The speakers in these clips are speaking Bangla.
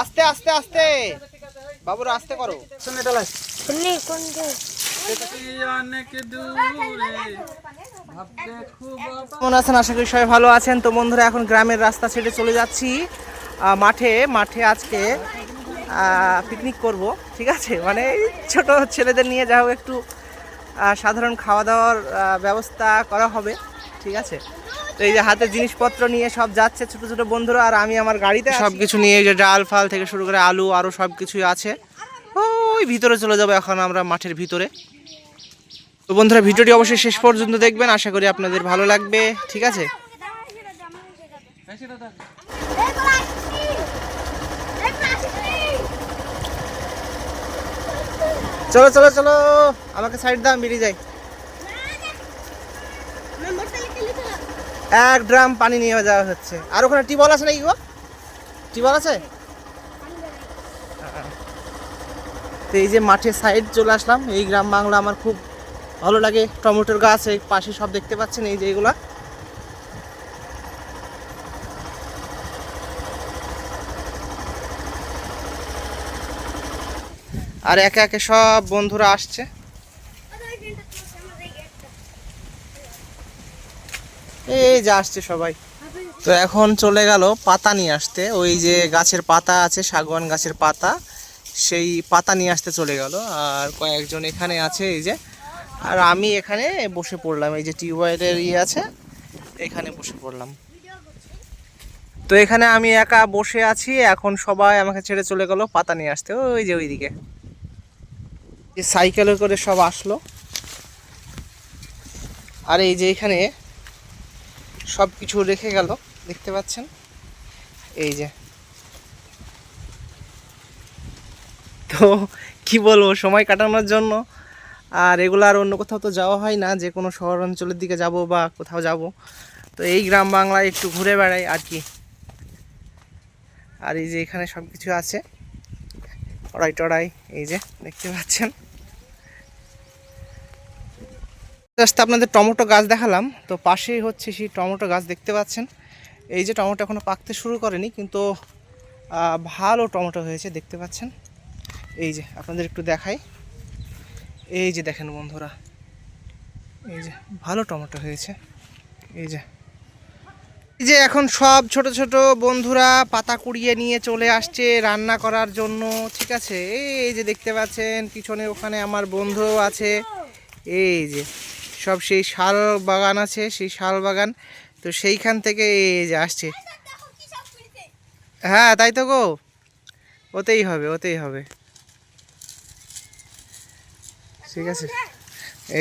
আস্তে আস্তে আস্তে। বাবুর আস্তে করো। শুনে কেমন আছেন? আশা করি সবাই ভালো আছেন। তো বন্ধুরা এখন গ্রামের রাস্তা ছেড়ে চলে যাচ্ছি। মাঠে মাঠে আজকে পিকনিক করব ঠিক আছে? মানে ছোট ছেলেদের নিয়ে যা হোক একটু সাধারণ খাওয়া দাওয়ার ব্যবস্থা করা হবে ঠিক আছে? তো এই যে হাতে জিনিসপত্র নিয়ে সব যাচ্ছে ছোট ছোট বন্ধুরা আর আমি আমার গাড়িতে সব কিছু নিয়ে এই যে ডাল ফাল থেকে শুরু করে আলু আরও সব কিছুই আছে। ওই ভিতরে চলে যাব এখন আমরা মাঠের ভিতরে। তো বন্ধুরা ভিডিওটি অবশ্যই শেষ পর্যন্ত দেখবেন। আশা করি আপনাদের ভালো লাগবে। ঠিক আছে? চলো চলো চলো। আমাকে সাইড দাও আমি বেরিয়ে যাই। এক ড্রাম পানি নিয়ে যাওয়া হচ্ছে। আর ওখানে টিবল আছে নাকি গো? টিবল আছে? তো এই যে মাঠের সাইড চলে আসলাম। এই গ্রাম বাংলা আমার খুব ভালো লাগে। টমেটোর গাছ, এই পাশে সব দেখতে পাচ্ছেন এই যে এগুলা। আর একে একে সব বন্ধুরা আসছে। এই যে আসছে সবাই। তো এখন চলে গেল পাতা নিয়ে আসতে। ওই যে গাছের পাতা আছে শাগুয়ান গাছের পাতা, সেই পাতা নিয়ে আসতে চলে গেল। আর কয়েকজন এখানে আছে এই যে। আর আমি এখানে বসে পড়লাম। এই যে টিউবওয়েলের ইয়ে আছে, এখানে বসে পড়লাম। তো এখানে আমি একা বসে আছি। এখন সবাই আমাকে ছেড়ে চলে গেল পাতা নিয়ে আসতে। ওই যে ওইদিকে। সাইকেলে করে সব আসলো। আর এই যে এখানে সব কিছু রেখে গেল, দেখতে পাচ্ছেন? এই যে। তো কি বলব, সময় কাটানোর জন্য। আর এগুলো আর অন্য কোথাও তো যাওয়া হয় না, যে কোনো শহর অঞ্চলের দিকে যাব বা কোথাও যাব। তো এই গ্রাম বাংলায় একটু ঘুরে বেড়াই আর কি। আর এই যে এখানে সব কিছু আছে। কড়াই টড়াই, এই যে, দেখতে পাচ্ছেন? জাস্ট আপনাদের টমেটো গাছ দেখালাম। তো পাশেই হচ্ছে সেই টমেটো গাছ দেখতে পাচ্ছেন। এই যে টমেটো এখনও পাকতে শুরু করেনি, কিন্তু ভালো টমেটো হয়েছে, দেখতে পাচ্ছেন? এই যে, আপনাদের একটু দেখাই। এই যে দেখেন বন্ধুরা, এই যে ভালো টমেটো হয়েছে। এই যে এই যে এখন সব ছোট ছোট বন্ধুরা পাতা কুড়িয়ে নিয়ে চলে আসছে রান্না করার জন্য, ঠিক আছে? এই যে দেখতে পাচ্ছেন, পিছনে ওখানে আমার বন্ধু আছে। এই যে সব সেই শাল বাগান আছে সেই শাল বাগান। তো সেইখান থেকে এই যে আসছে। হ্যাঁ তাই তো গো। ওতেই হবে ওতেই হবে। ঠিক আছে।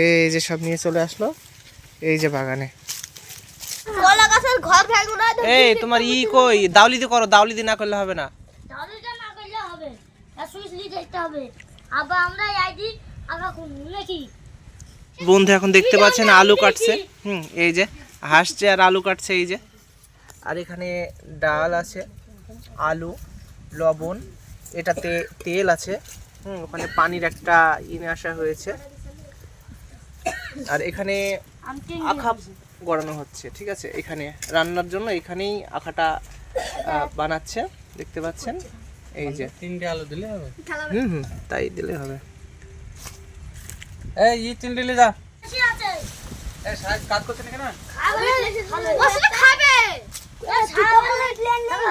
এই যে সব নিয়ে চলে আসলো এই যে বাগানে। কলা গাছের ঘর ভাঙবো না তো এই তোমার ই কই? দাউলিতে করো দাউলিতে না করলে হবে না। না করলে হবে আর সুইচ নিয়ে যেতে হবে। আবার আমরা আইডি আবার কোন নাকি? বন্ধু এখন দেখতে পাচ্ছেন আলু কাটছে। হুম এই যে হাসছে আর আলু কাটছে এই যে। আর এখানে ডাল আছে আলু লবণ এটাতে তেল আছে। হুম ওখানে পানির একটা ইনে আসা হয়েছে। আর এখানে আখা গড়ানো হচ্ছে ঠিক আছে? এখানে রান্নার জন্য এখানেই আখাটা বানাচ্ছে দেখতে পাচ্ছেন? এই যে। তিনটে আলু দিলে হবে। হুম হুম তাই দিলে হবে। এই ই যা। বেশি এই সাহেব কাজ করছে না? কেন খাবে।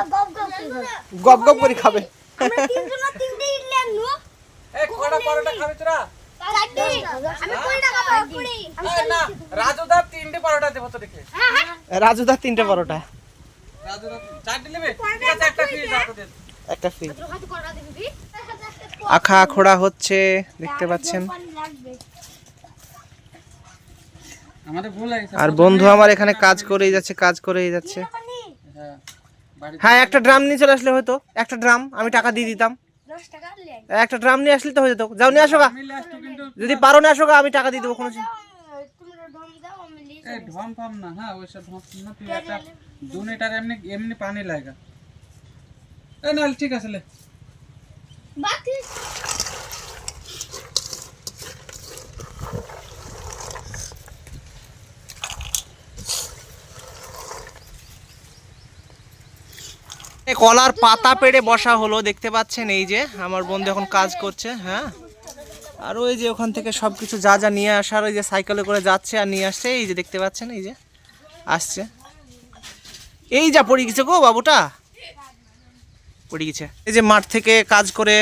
গপ গপ গপ গপ। করে খাবে। না রাজুদার তিনটে পরোটা দেবো তো দেখে। হ্যাঁ হ্যাঁ। রাজুদার তিনটে পরোটা। আখা খোড়া হচ্ছে দেখতে পাচ্ছেন পানি লাগবে আমাদের ভুল হয়ে গেছে আর বন্ধু আমার এখানে কাজ করেই যাচ্ছে কাজ করেই যাচ্ছে। হ্যাঁ হ্যাঁ একটা ড্রাম নিয়ে চলে আসলে হয়তো একটা ড্রাম আমি টাকা দিয়ে দিতাম। 10 টাকা লেন একটা ড্রাম নিয়ে আসলে তো হয়ে যেত। যাও নিয়ে আসো যদি পারো না আসো গা আমি টাকা দিয়ে দেবো কোনো চিন্তা- তোমরা ধম দাও আমি লিয়ে এই ঢম ফম না হ্যাঁ ওইসব ঢম না তুই একটা দু লিটার এমনি এমনি পানি লাগা এই না ঠিক আছে লে। বাকি কলার পাতা পেড়ে বসা হলো, দেখতে পাচ্ছেন এই যে, আমার বন্ধু এখন কাজ করছে হ্যাঁ? আর ওই যে ওখান থেকে সব কিছু যা যা নিয়ে আসার, ওই যে সাইকেলে করে যাচ্ছে আর নিয়ে আসছে, এই যে দেখতে পাচ্ছেন, এই যে, আসছে। এই যা পড়ে গেছে গো বাবুটা। পড়ে গেছে। এই যে মাঠ থেকে কাজ করে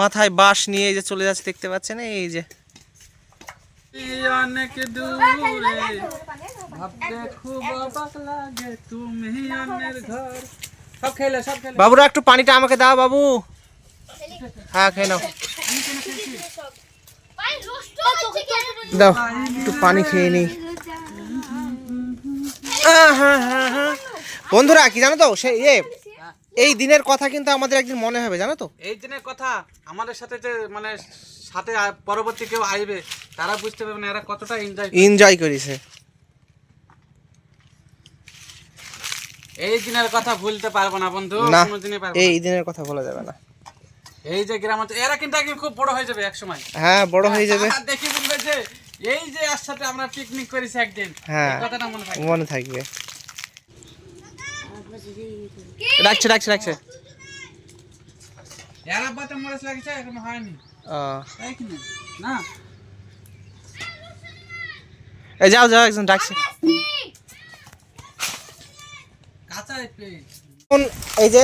মাথায় বাঁশ নিয়ে এই যে চলে যাচ্ছে, দেখতে পাচ্ছেন, এই যে। অনেক দূরে, ভাবতে খুব অবাক লাগে, তুমি অন্যের ঘর। সব খেলে সব খেলে বাবুরা একটু পানিটা আমাকে দাও বাবু। হ্যাঁ খেয়ে নাও। দাও একটু পানি খেয়ে নি বন্ধুরা কি জানো তো সে এ এই দিনের কথা কিন্তু আমাদের একদিন মনে হবে জানো তো? এই দিনের কথা আমাদের সাথে যে মানে সাথে পরবর্তী কেউ আসবে তারা বুঝতে পারবে না এরা কতটা এনজয় এনজয় করিছে। এই দিনের কথা ভুলতে পারব না বন্ধু। না কোনোদিনই পারব এই দিনের কথা বলা যাবে না। এই যে গ্রাম এরা কিন্তু একদিন খুব বড় হয়ে যাবে এক সময় হ্যাঁ বড় হয়ে যাবে। দেখি বলবে যে এই যে আর সাথে আমরা পিকনিক করেছি একদিন হ্যাঁ কথাটা মনে থাকে মনে থাকবে। রাখছে রাখছে রাখছে। এরা বাতে মরেছে লাগছে এখন হয়নি। তাই কি না? না। এই যাও যাও একজন ডাকছে। এই যে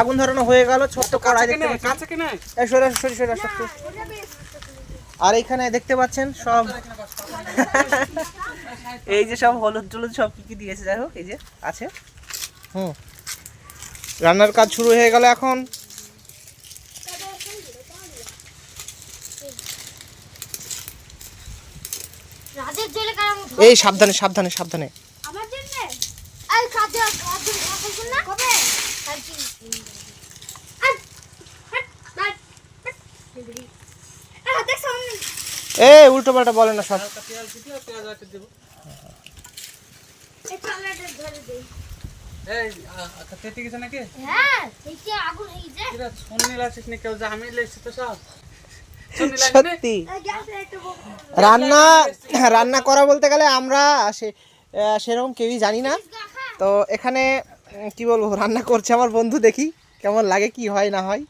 আগুন ধরানো হয়ে গেল ছোট্ট কড়াই দেখতে পাচ্ছেন? কাঁচা কিনে এই সরে আসো, সরে সরে আসো একটু। আর এখানে দেখতে পাচ্ছেন সব এই যে সব হলুদ টলুদ সব কি কি দিয়েছে যাই হোক এই যে আছে। হুম। রান্নার কাজ শুরু হয়ে গেল এখন। রাজের জেলে কারাম এই সাবধানে সাবধানে সাবধানে আমার জন্য এই খাদ্য খাদ্য খাইছ না? কবে? কালকে। আট হাট বাট আ দেখ সামনে এ উল্টো পাল্টা বলে না সব। হালকা পেঁয়াজ দিও পেঁয়াজ আটে দেবো। এই চালাটা ধরে দে এই আ- আ- তেতে গেছে নাকি? হ্যাঁ সত্যি। রান্না রান্না করা বলতে গেলে আমরা সেরকম কেউই জানি না। তো এখানে কি বলব রান্না করছে আমার বন্ধু দেখি কেমন লাগে কি হয় না হয়।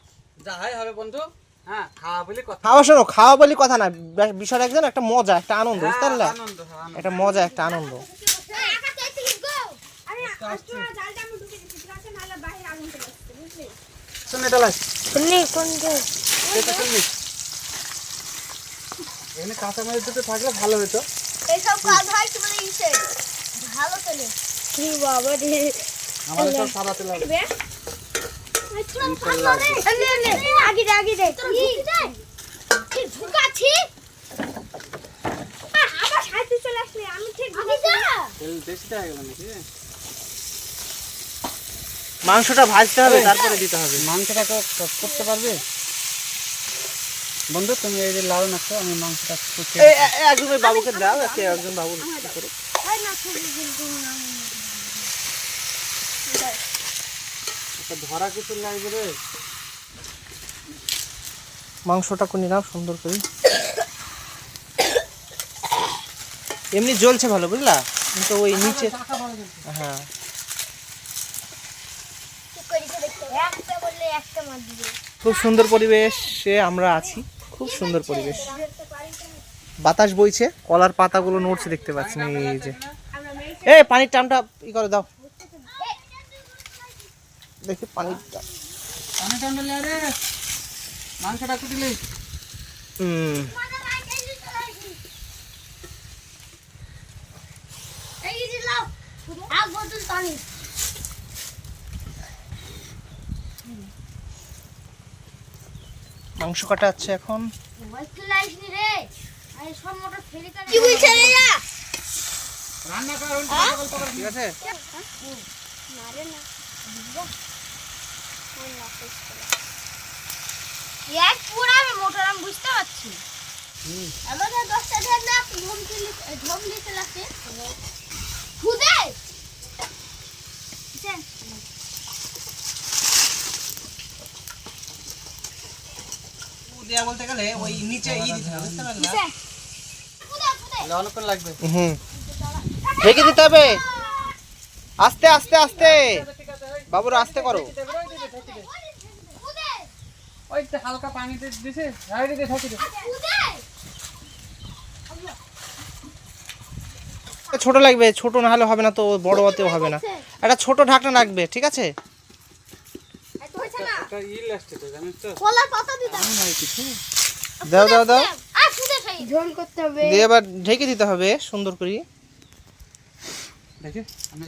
যা হয় হবে বন্ধু। হ্যাঁ খাওয়া বলে কথা। খাওয়া শোনো খাওয়া বলি কথা না বিষয়টা একজন একটা মজা একটা আনন্দ বুঝতে হ্যাঁ, পারলে? আনন্দ হ্যাঁ, একটা মজা একটা আনন্দ। শুনে ডালাই কোন এখানে কাঁচা মাছ দুটো থাকলে ভালো হতো। এইসব কাজ হয় কি ইসে? ভালো চলে কি বাবা রে আমাদের সব সাদা তেল হবে। আগে দে আগে দে। কি? ঢুকাছি আবার সাইতে চলে আসলে আমি ঠিক তেল বেশিটা গেল নাকি? মাংসটা ভাজতে হবে তারপরে দিতে হবে। মাংসটা তো করতে পারবে? বন্ধু তুমি এই যে লাউ নাচ্ছ আমি মাংসটা একজন বাবুকে দাও একজন বাবু না ধরা কিছু লাগবে রে মাংসটা করে নাও সুন্দর করে। এমনি জ্বলছে ভালো বুঝলা? কিন্তু ওই নিচে হ্যাঁ। একটা বললে একটা মার দিবে। খুব সুন্দর পরিবেশে আমরা আছি। খুব সুন্দর পরিবেশ। বাতাস বইছে কলার পাতাগুলো নড়ছে দেখতে পাচ্ছি এই যে। এই পানির টানটা ই করে দাও। দেখি পানিটা পানি রে মাংসটা কুটিলি। হুম। মাংস কাটা আছে এখন। একটু রে। আরে সব মোটর ফেলে কি বলছে রান্না কর ঠিক আছে? মারে না। এক পুরা আমি মোটর আমি বুঝতে পারছি। আমাকে দশটা ঢের না লাগছে। খুদে! দেয়া বলতে গেলে ওই নিচে ই দিতে হবে বুঝতে পারলে খুদে। খুদে লাগবে। হুম। ঢেকে দিতে হবে। আস্তে আস্তে আস্তে। বাবুরা আসতে করো। ওই তো হালকা পানিতে দিছে সাইডে দিয়ে ঠাকি দে ছোট লাগবে ছোট না হলে হবে না তো বড় হতেও হবে না। একটা ছোট ঢাকনা লাগবে ঠিক আছে? এত হচ্ছে না? এটা ইল আসছে তো জানিস তো? কলার পাতা দিতে আমি নাই কিছু। দাও দাও দাও। দিয়ে এবার ঢেকে দিতে হবে সুন্দর করে। দেখি আমি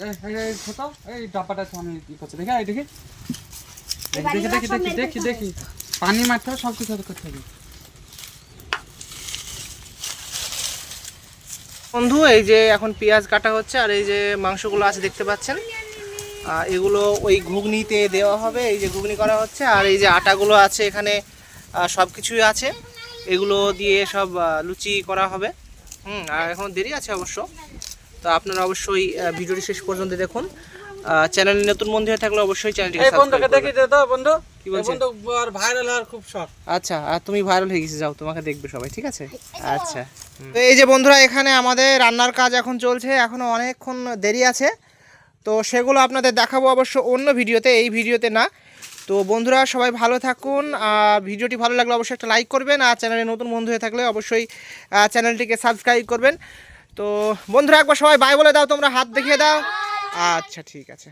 এই ছোট এই ডাব্বাটা আমি কি করছে। দেখি এই দেখি। দেখি দেখি দেখি দেখি দেখি পানি মারতে হবে সব কিছু করতে হবে বন্ধু, এই যে এখন পেঁয়াজ কাটা হচ্ছে আর এই যে মাংসগুলো আছে দেখতে পাচ্ছেন এগুলো ওই ঘুগনিতে দেওয়া হবে, এই যে ঘুগনি করা হচ্ছে আর এই যে আটাগুলো আছে এখানে সব কিছুই আছে। এগুলো দিয়ে সব লুচি করা হবে। হুম, আর এখন দেরি আছে অবশ্য। তো আপনারা অবশ্যই ভিডিওটি শেষ পর্যন্ত দেখুন। চ্যানেলে নতুন বন্ধু হয়ে থাকলে অবশ্যই চ্যানেলটিকে এই বন্ধুকে সাবস্ক্রাইব দেখি দে তো বন্ধু। কি এই বলছেন? বন্ধু আর ভাইরাল হওয়ার খুব শখ। আচ্ছা আর তুমি ভাইরাল হয়ে গেছে যাও তোমাকে দেখবে সবাই ঠিক আছে? আচ্ছা। তো এই যে বন্ধুরা এখানে আমাদের রান্নার কাজ এখন চলছে এখনও অনেকক্ষণ দেরি আছে। তো সেগুলো আপনাদের দেখাবো অবশ্য অন্য ভিডিওতে এই ভিডিওতে না। তো বন্ধুরা সবাই ভালো থাকুন আর ভিডিওটি ভালো লাগলে অবশ্যই একটা লাইক করবেন আর চ্যানেলে নতুন বন্ধু হয়ে থাকলে অবশ্যই চ্যানেলটিকে সাবস্ক্রাইব করবেন। তো বন্ধুরা একবার সবাই বাই বলে দাও তোমরা হাত দেখিয়ে দাও। আচ্ছা ঠিক আছে।